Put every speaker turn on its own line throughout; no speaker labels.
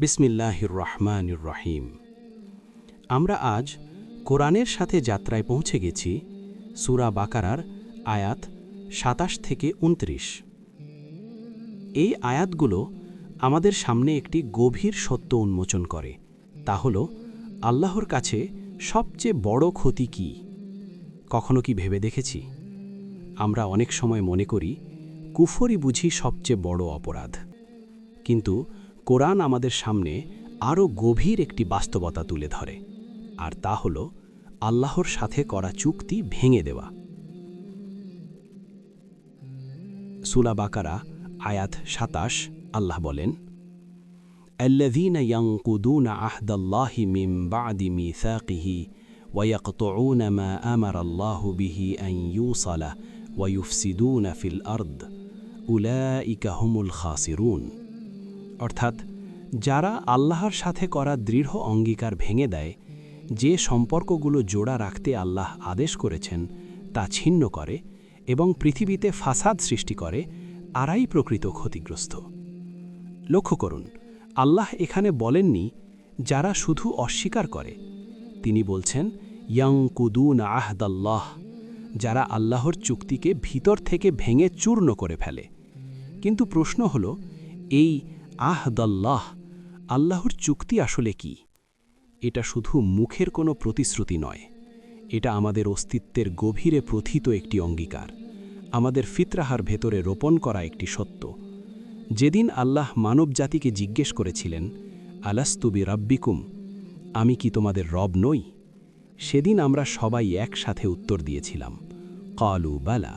বিসমিল্লাহির রহমানির রহিম আমরা আজ কোরআনের সাথে যাত্রায় পৌঁছে গেছি সুরা বাকারার আয়াত সাতাশ থেকে উনত্রিশ এই আয়াতগুলো আমাদের সামনে একটি গভীর সত্য উন্মোচন করে, তা হল আল্লাহর কাছে সবচেয়ে বড় ক্ষতি কি? কখনো কি ভেবে দেখেছি? আমরা অনেক সময় মনে করি, কুফরি বুঝি সবচেয়ে বড় অপরাধ। কিন্তু কোরআন আমাদের সামনে আরও গভীর একটি বাস্তবতা তুলে ধরে আর তা হল আল্লাহর সাথে করা চুক্তি ভেঙে দেওয়া সুলা বাকারা আয়াত সাতাশ আল্লাহ বলেন الذين ينقضون عهد الله من بعد ميثاقه ويقطعون ما أمر الله به أن يوصل ويفسدون في الأرض أولئك هم الخاسرون অর্থাৎ, যারা আল্লাহর সাথে করা দৃঢ় অঙ্গীকার ভেঙে দেয়, যে সম্পর্কগুলো জোড়া রাখতে আল্লাহ আদেশ করেছেন, তা ছিন্ন করে এবং পৃথিবীতে ফাসাদ সৃষ্টি করে আরাই প্রকৃত ক্ষতিগ্রস্ত। লক্ষ্য করুন, আল্লাহ এখানে বলেননি, যারা শুধু অস্বীকার করে। তিনি বলছেন ইয়াং কুদুন আহদাল্লাহ, যারা আল্লাহর চুক্তিকে ভিতর থেকে ভেঙে চূর্ণ করে ফেলে। কিন্তু প্রশ্ন হল, এই আহদাল্লাহ, আল্লাহর চুক্তি আসলে কি? এটা শুধু মুখের কোনো প্রতিশ্রুতি নয়, এটা আমাদের অস্তিত্বের গভীরে প্রথিত একটি অঙ্গীকার, আমাদের ফিতরাহার ভেতরে রোপণ করা একটি সত্য। যেদিন আল্লাহ মানব জাতিকে জিজ্ঞেস করেছিলেন আলাস্তুবি রাব্বিকুম আমি কি তোমাদের রব নই? সেদিন আমরা সবাই একসাথে উত্তর দিয়েছিলাম, কলু, বালা,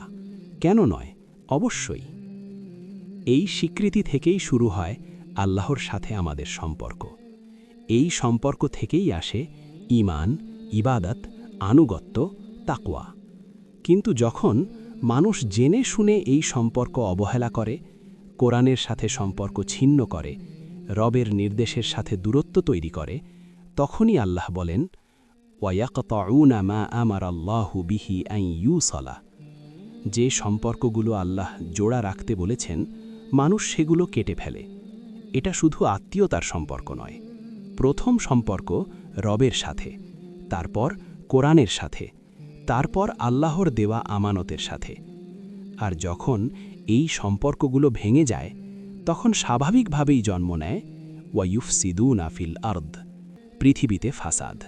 কেন নয়? অবশ্যই। এই স্বীকৃতি থেকেই শুরু হয় আল্লাহর সাথে আমাদের সম্পর্ক। এই সম্পর্ক থেকেই আসে ইমান ইবাদত, আনুগত্য, তাকওয়া। কিন্তু যখন মানুষ জেনে শুনে এই সম্পর্ক অবহেলা করে, কোরআনের সাথে সম্পর্ক ছিন্ন করে, রবের নির্দেশের সাথে দূরত্ব তৈরি করে, তখনই আল্লাহ বলেন বিহি আই ইউসলা। যে সম্পর্কগুলো আল্লাহ জোড়া রাখতে বলেছেন, মানুষ সেগুলো কেটে ফেলে। এটা শুধু আত্মীয়তার সম্পর্ক নয়। প্রথম সম্পর্ক রবের সাথে, তারপর কোরআনের সাথে, তারপর আল্লাহর দেওয়া আমানতের সাথে। আর যখন এই সম্পর্কগুলো ভেঙে যায়, তখন স্বাভাবিকভাবেই জন্ম নেয় ওয়াইফ সিদু নাফিল আর্দ, পৃথিবীতে ফাসাদ।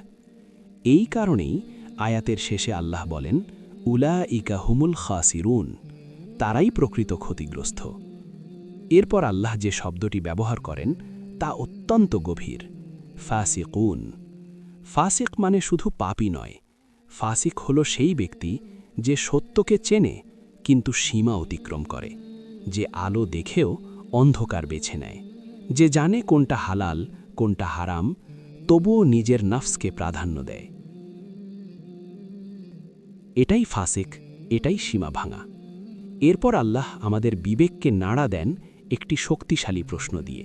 এই কারণেই আয়াতের শেষে আল্লাহ বলেন উলা ইকা হুমুল খাসিরুন, তারাই প্রকৃত ক্ষতিগ্রস্ত। এরপর আল্লাহ যে শব্দটি ব্যবহার করেন, তা অত্যন্ত গভীর। ফাসিকুন। ফাসিক মানে শুধু পাপই নয়। ফাসিক হল সেই ব্যক্তি যে সত্যকে চেনে, কিন্তু সীমা অতিক্রম করে, যে আলো দেখেও অন্ধকার বেছে নেয়, যে জানে কোনটা হালাল, কোনটা হারাম, তবুও নিজের নফসকে প্রাধান্য দেয়। এটাই ফাসিক, এটাই সীমা ভাঙা। এরপর আল্লাহ আমাদের বিবেককে নাড়া দেন একটি শক্তিশালী প্রশ্ন দিয়ে।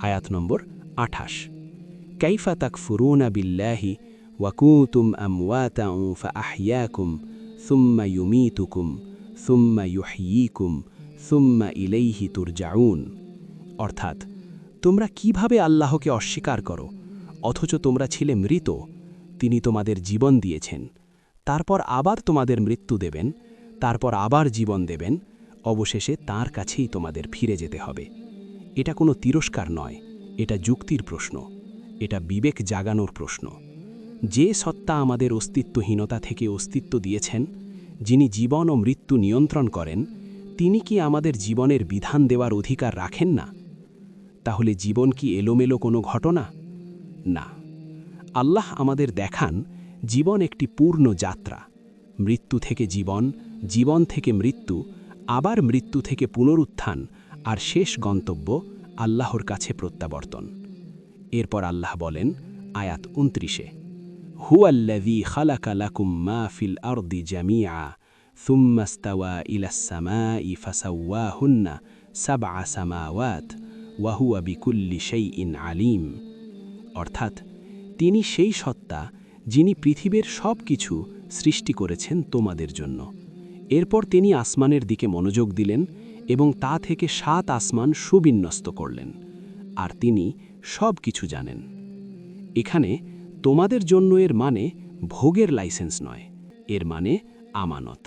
আয়াত নম্বর আঠাশ। কাইফা তাক ফুরুনা বিল্লাহি ওয়াকুতুম আমওয়াতাউ ফাআহইয়াকুম সুম্মা ইউমিতুকুম, সুম্মা ইউহয়িকুম সুম্মা ইলাইহি তুরজাউন। অর্থাৎ, তোমরা কীভাবে আল্লাহকে অস্বীকার করো? অথচ তোমরা ছিলে মৃত, তিনি তোমাদের জীবন দিয়েছেন, তারপর আবার তোমাদের মৃত্যু দেবেন, তারপর আবার জীবন দেবেন অবশেষে তার কাছেই তোমাদের ফিরে যেতে হবে। এটা কোনো তিরস্কার নয়, এটা যুক্তির প্রশ্ন, এটা বিবেক জাগানোর প্রশ্ন। যে সত্তা আমাদের অস্তিত্বহীনতা থেকে অস্তিত্ব দিয়েছেন, যিনি জীবন ও মৃত্যু নিয়ন্ত্রণ করেন, তিনি কি আমাদের জীবনের বিধান দেওয়ার অধিকার রাখেন না? তাহলে জীবন কি এলোমেলো কোনো ঘটনা? না। আল্লাহ আমাদের দেখান, জীবন একটি পূর্ণ যাত্রা। মৃত্যু থেকে জীবন জীবন থেকে মৃত্যু আবার মৃত্যু থেকে পুনরুত্থান আর শেষ গন্তব্য আল্লাহর কাছে প্রত্যাবর্তন। এরপর আল্লাহ বলেন, আয়াত উনত্রিশে, হুয়াল্লাযী খালাকা লাকুম মা ফিল আরদি জামিআ থুম্মা ইস্তাওয়া ইলাস সামাই ফাসাওয়াহুন্না সাবআ সামাওয়াত, ওয়া হুয়া বিকুল্লি শাইইন আলিম। অর্থাৎ, তিনি সেই সত্তা যিনি পৃথিবীর সব কিছু সৃষ্টি করেছেন তোমাদের জন্য। এরপর তিনি আসমানের দিকে মনোযোগ দিলেন এবং তা থেকে সাত আসমান সুবিন্যস্ত করলেন, আর তিনি সব কিছু জানেন। এখানে তোমাদের জন্য এর মানে ভোগের লাইসেন্স নয়, এর মানে আমানত।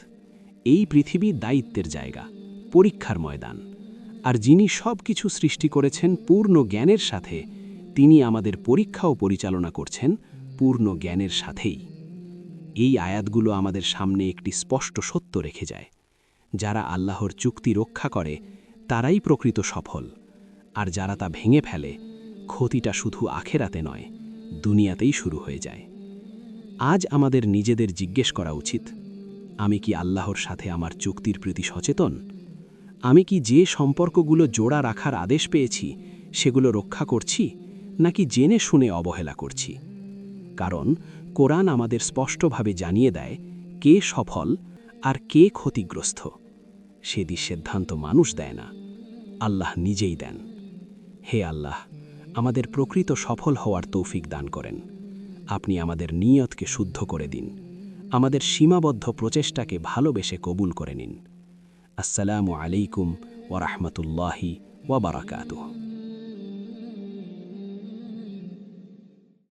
এই পৃথিবী দায়িত্বের জায়গা, পরীক্ষার ময়দান। আর যিনি সব কিছু সৃষ্টি করেছেন পূর্ণ জ্ঞানের সাথে, তিনি আমাদের পরীক্ষাও পরিচালনা করছেন পূর্ণ জ্ঞানের সাথেই। এই আয়াতগুলো আমাদের সামনে একটি স্পষ্ট সত্য রেখে যায়। যারা আল্লাহর চুক্তি রক্ষা করে, তারাই প্রকৃত সফল। আর যারা তা ভেঙে ফেলে, ক্ষতিটা শুধু আখেরাতে নয়, দুনিয়াতেই শুরু হয়ে যায়। আজ আমাদের নিজেদের জিজ্ঞেস করা উচিত, আমি কি আল্লাহর সাথে আমার চুক্তির প্রতি সচেতন? আমি কি যে সম্পর্কগুলো জোড়া রাখার আদেশ পেয়েছি, সেগুলো রক্ষা করছি, নাকি জেনে শুনে অবহেলা করছি? কারণ কোরআন আমাদের স্পষ্টভাবে জানিয়ে দেয় কে সফল আর কে ক্ষতিগ্রস্ত। সেদি সিদ্ধান্ত মানুষ দেয় না, আল্লাহ নিজেই দেন। হে আল্লাহ, আমাদের প্রকৃত সফল হওয়ার তৌফিক দান করেন। আপনি আমাদের নিয়তকে শুদ্ধ করে দিন। আমাদের সীমাবদ্ধ প্রচেষ্টাকে ভালোবেসে কবুল করে নিন। আসসালামু আলাইকুম ওরহমতুল্লাহি ওয়াবারাকাতুহ